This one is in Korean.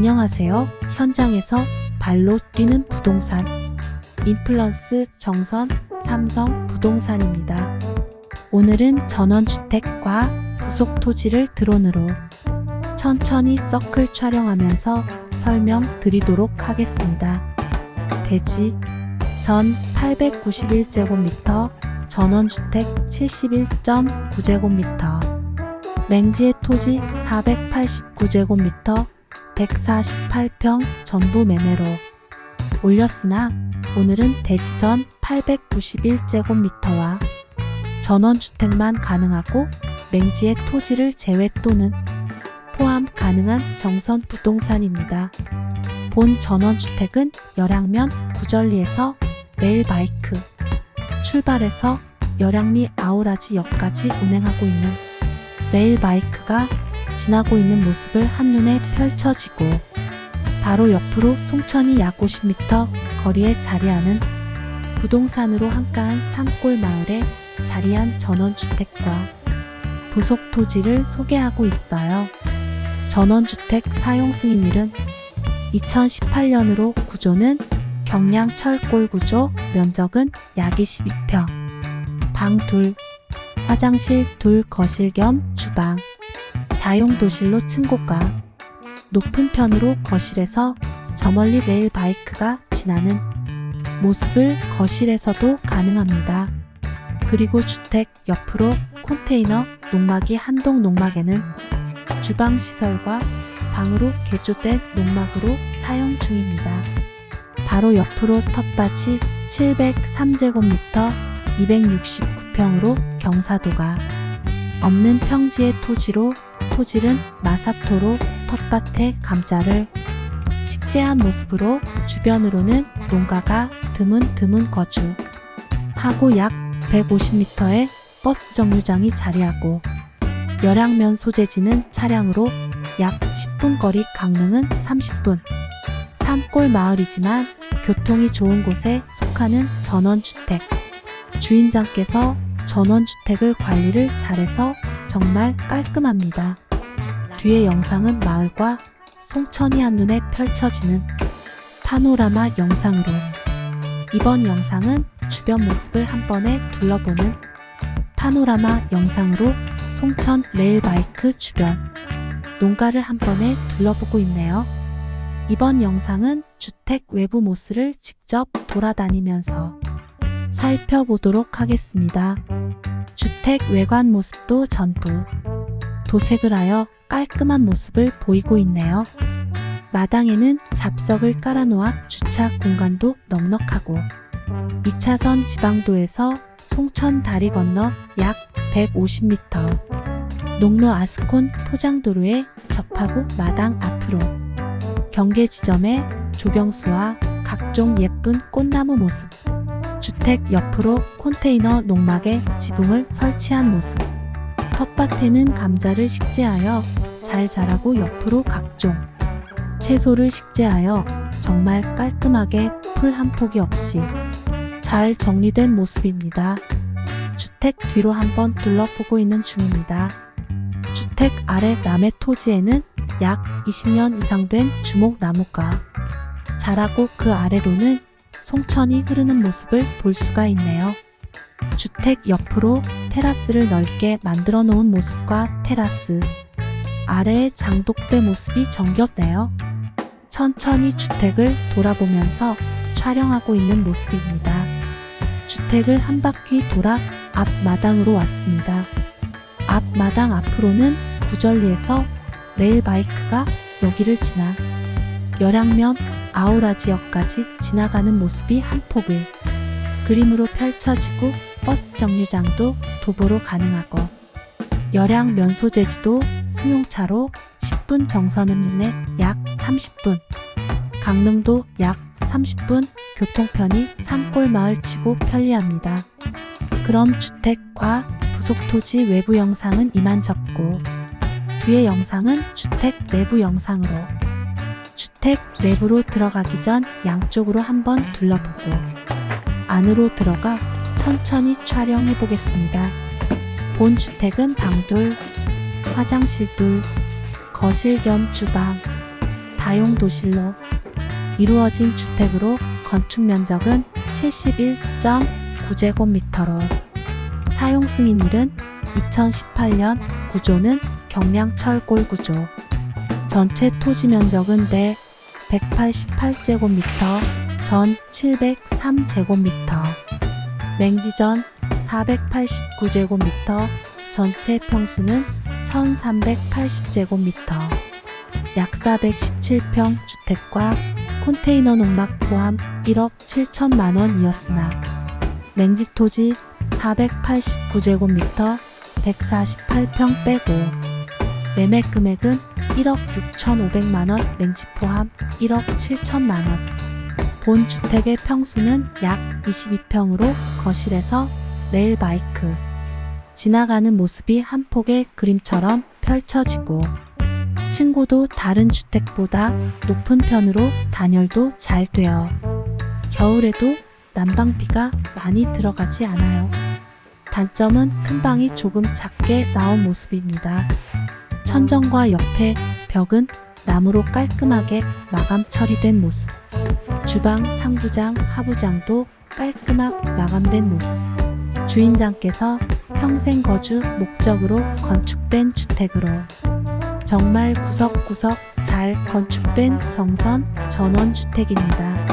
안녕하세요. 현장에서 발로 뛰는 부동산. 인플런스 정선 삼성 부동산입니다. 오늘은 전원주택과 부속 토지를 드론으로 천천히 서클 촬영하면서 설명 드리도록 하겠습니다. 대지 전 891제곱미터, 전원주택 71.9제곱미터, 맹지의 토지 489제곱미터, 148평 전부 매매로 올렸으나 오늘은 대지전 891제곱미터와 전원주택만 가능하고 맹지의 토지를 제외 또는 포함 가능한 정선 부동산입니다. 본 전원주택은 열양면 구절리에서 레일바이크 출발해서 열양리 아우라지역까지 운행하고 있는 레일바이크가 지나고 있는 모습을 한눈에 펼쳐지고 바로 옆으로 송천이 약 50m 거리에 자리하는 부동산으로 한가한 산골 마을에 자리한 전원주택과 부속 토지를 소개하고 있어요. 전원주택 사용 승인일은 2018년으로 구조는 경량 철골 구조, 면적은 약 22평, 방 둘, 화장실 둘 거실 겸 주방, 다용 도실로 층고가, 높은 편으로 거실에서 저 멀리 레일 바이크가 지나는 모습을 거실에서도 가능합니다. 그리고 주택 옆으로 컨테이너 농막이 한동 농막에는 주방 시설과 방으로 개조된 농막으로 사용 중입니다. 바로 옆으로 텃밭이 703제곱미터 269평으로 경사도가 없는 평지의 토지로 토질은 마사토로 텃밭에 감자를 식재한 모습으로 주변으로는 농가가 드문드문 거주. 하고 약 150m의 버스 정류장이 자리하고 열양면 소재지는 차량으로 약 10분 거리 강릉은 30분. 산골 마을이지만 교통이 좋은 곳에 속하는 전원주택. 주인장께서 전원주택을 관리를 잘해서 정말 깔끔합니다. 뒤의 영상은 마을과 송천이 한눈에 펼쳐지는 파노라마 영상으로 이번 영상은 주변 모습을 한 번에 둘러보는 파노라마 영상으로 송천 레일바이크 주변 농가를 한 번에 둘러보고 있네요. 이번 영상은 주택 외부 모습을 직접 돌아다니면서 살펴보도록 하겠습니다. 주택 외관 모습도 전부 도색을 하여 깔끔한 모습을 보이고 있네요. 마당에는 잡석을 깔아놓아 주차 공간도 넉넉하고 2차선 지방도에서 송천 다리 건너 약 150m 농로 아스콘 포장도로에 접하고 마당 앞으로 경계 지점에 조경수와 각종 예쁜 꽃나무 모습 주택 옆으로 컨테이너 농막에 지붕을 설치한 모습 텃밭에는 감자를 식재하여 잘 자라고 옆으로 각종 채소를 식재하여 정말 깔끔하게 풀 한 폭이 없이 잘 정리된 모습입니다. 주택 뒤로 한번 둘러보고 있는 중입니다. 주택 아래 남의 토지에는 약 20년 이상 된 주목나무가 자라고 그 아래로는 송천이 흐르는 모습을 볼 수가 있네요. 주택 옆으로 테라스를 넓게 만들어 놓은 모습과 테라스 아래의 장독대 모습이 정겹네요. 천천히 주택을 돌아보면서 촬영하고 있는 모습입니다. 주택을 한 바퀴 돌아 앞마당으로 왔습니다. 앞마당 앞으로는 구절리에서 레일바이크가 여기를 지나 열양면 아우라 지역까지 지나가는 모습이 한 폭을 그림으로 펼쳐지고 버스 정류장도 도보로 가능하고 열양 면소재지도 승용차로 10분 정선은 내약 30분 강릉도 약 30분 교통편이 산골 마을 치고 편리합니다. 그럼 주택과 부속 토지 외부 영상은 이만 접고 뒤의 영상은 주택 내부 영상으로 주택 내부로 들어가기 전 양쪽으로 한번 둘러보고 안으로 들어가 천천히 촬영해 보겠습니다. 본 주택은 방둘, 화장실 둘, 거실 겸 주방, 다용 도실로 이루어진 주택으로 건축 면적은 71.9제곱미터로 사용 승인일은 2018년 구조는 경량철골 구조 전체 토지 면적은 대 188제곱미터 전 703제곱미터 맹지전 489제곱미터 전체 평수는 1380제곱미터. 약 417평 주택과 컨테이너 농막 포함 1억 7천만 원이었으나 맹지 토지 489제곱미터 148평 빼고 매매 금액은 1억 6,500만 원 맹지 포함 1억 7천만 원. 본 주택의 평수는 약 22평으로 거실에서 레일 바이크. 지나가는 모습이 한 폭의 그림처럼 펼쳐지고 층고도 다른 주택보다 높은 편으로 단열도 잘 되어 겨울에도 난방비가 많이 들어가지 않아요. 단점은 큰 방이 조금 작게 나온 모습입니다. 천정과 옆에 벽은 나무로 깔끔하게 마감 처리된 모습. 주방, 상부장, 하부장도 깔끔하게 마감된 모습. 주인장께서 평생 거주 목적으로 건축된 주택으로 정말 구석구석 잘 건축된 정선 전원주택입니다.